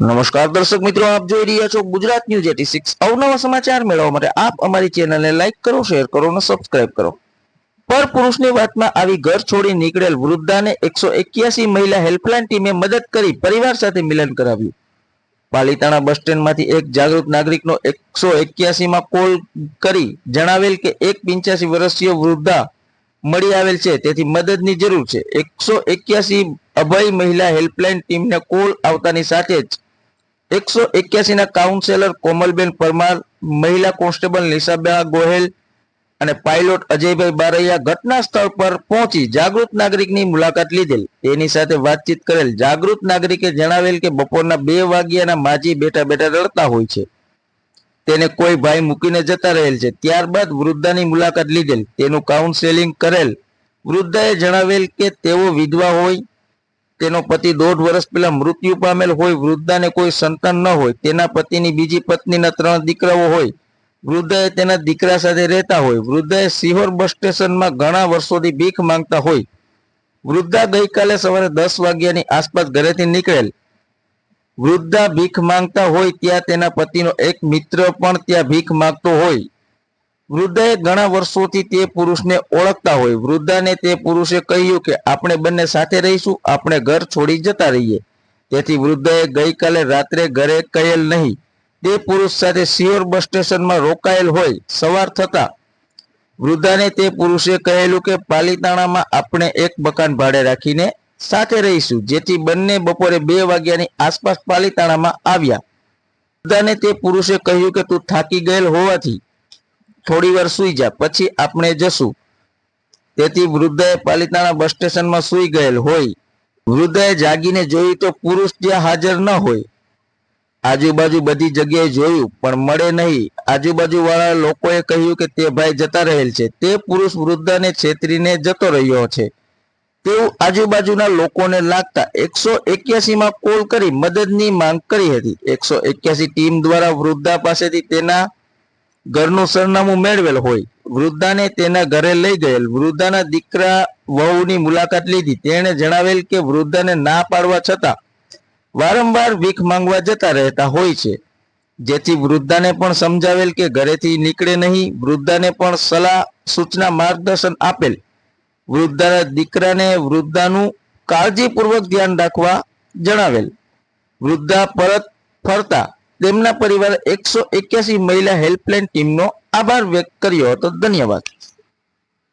નમસ્કાર દર્શક મિત્રો, આપ જોઈ રહ્યા છો ગુજરાત ન્યૂઝ એટી સિક્સ. અવનવા સમાચાર મેળવવા માટે આપ અમારી ચેનલને લાઈક કરો, શેર કરો અને સબસ્ક્રાઇબ કરો. પર પુરુષની વાતમાં આવી ઘર છોડી નીકળેલ વૃદ્ધાને એકસો એક્યાસી મહિલા હેલ્પલાઇન ટીમે મદદ કરી પરિવાર સાથે મિલન કરાવ્યું. પાલીતાણા બસ સ્ટેન્ડમાંથી એક જાગૃત નાગરિકનો એકસો એક્યાસીમાં કોલ કરી જણાવેલ કે એક પંચ્યાસી વર્ષીય વૃદ્ધા મળી આવેલ છે, તેથી મદદની જરૂર છે. એકસો એક્યાસી અભય મહિલા હેલ્પલાઇન ટીમને કોલ આવતાની સાથે જ એકસો એક્યાસી ના કાઉન્સેલર કોમલબેન પરમાર, મહિલા કોન્સ્ટેબલ નિશાબા ગોહેલ અને પાયલોટ અજયભાઈ બારૈયા ઘટના સ્થળ પર પહોંચી જાગૃત નાગરિકની મુલાકાત લીધેલ. તેની સાથે વાતચીત કરેલ જાગૃત નાગરિકે જણાવેલ કે બપોરના બે વાગ્યાના માજી બેઠા બેઠા રડતા હોય છે. તેને કોઈ ભાઈ મૂકીને જતા રહેલ છે. ત્યારબાદ વૃદ્ધાની મુલાકાત લીધેલ. તેનું કાઉન્સેલિંગ કરેલ. વૃદ્ધાએ જણાવેલ કે તેઓ વિધવા હોય તેનો પતિ દોઢ વર્ષ પહેલા મૃત્યુ પામેલ હોય, વૃદ્ધાને કોઈ સંતાન ન હોય, તેના પતિની બીજી પત્નીના ત્રણ દીકરાઓ હોય, વૃદ્ધાએ તેના દીકરા સાથે રહેતા હોય, વૃદ્ધાએ સિહોર બસ સ્ટેશનમાં ઘણા વર્ષોથી ભીખ માંગતા હોય. વૃદ્ધા ગઈકાલે સવારે દસ વાગ્યાની આસપાસ ઘરેથી નીકળેલ. વૃદ્ધા ભીખ માંગતા હોય ત્યાં તેના પતિનો એક મિત્ર પણ ત્યાં ભીખ માંગતો હોય. વૃદ્ધાએ ઘણા વર્ષોથી તે પુરુષને ઓળખતા હોય. વૃદ્ધાને તે પુરુષે કહ્યું કે, આપણે બંને સાથે રહીશું, આપણે ઘર છોડી જતા રહીએ. તેથી વૃદ્ધાએ ગઈકાલે રાત્રે ઘરે કહેલ નહીં. તે પુરુષ સાથે સિયોર બસ સ્ટેશનમાં રોકાયેલ હોય, સવાર થતા. વૃદ્ધાને તે પુરુષે કહેલું કે, પાલીતાણામાં આપણે એક મકાન ભાડે રાખીને સાથે રહીશું, જેથી બંને બપોરે બે વાગ્યાની આસપાસ પાલીતાણામાં આવ્યા. વૃદ્ધાને તે પુરુષે કહ્યું કે, તું થાકી ગયેલ હોવાથી થોડી વાર સુઈ જા. પછી આપણે જશું. તેથી વૃદ્ધાએ પાલિતાણા બસ સ્ટેશનમાં સુઈ ગયેલ હોય. વૃદ્ધાએ જાગીને જોયું તો પુરુષ ત્યાં હાજર ન હોય. આજુબાજુ બધી જગ્યાએ જોયું, પણ મળે નહીં. આજુબાજુ વાળા લોકોએ કહ્યું કે તે ભાઈ જતા રહેલ છે. તે પુરુષ વૃદ્ધાને છેતરીને જતો રહ્યો છે. તેવું આજુબાજુના લોકોને લાગતા એકસો એક્યાસીમાં કોલ કરી મદદની માંગ કરી હતી. એકસો એક્યાસી ટીમ દ્વારા વૃદ્ધા પાસેથી તેના ઘરનું સરનામું મેળવેલ હોય. વૃદ્ધાને તેના ઘરે લઈ ગયેલ. વૃદ્ધાના દીકરા વહુની મુલાકાત લીધી. તેણે જણાવેલ કે વૃદ્ધાને ના પાડવા છતાં વારંવાર ભીખ માંગવા જતા રહેતા હોય છે. જેથી વૃદ્ધાને પણ સમજાવેલ કે ઘરેથી નીકળે નહીં. વૃદ્ધાને પણ સલાહ, સૂચના, માર્ગદર્શન આપેલ. વૃદ્ધાના દીકરાને વૃદ્ધાનું કાળજીપૂર્વક ધ્યાન રાખવા જણાવેલ. વૃદ્ધા પરત ફરતા તેમના પરિવારે એકસો એક્યાસી મહિલા હેલ્પલાઇન ટીમનો આભાર વ્યક્ત કર્યો હતો. ધન્યવાદ.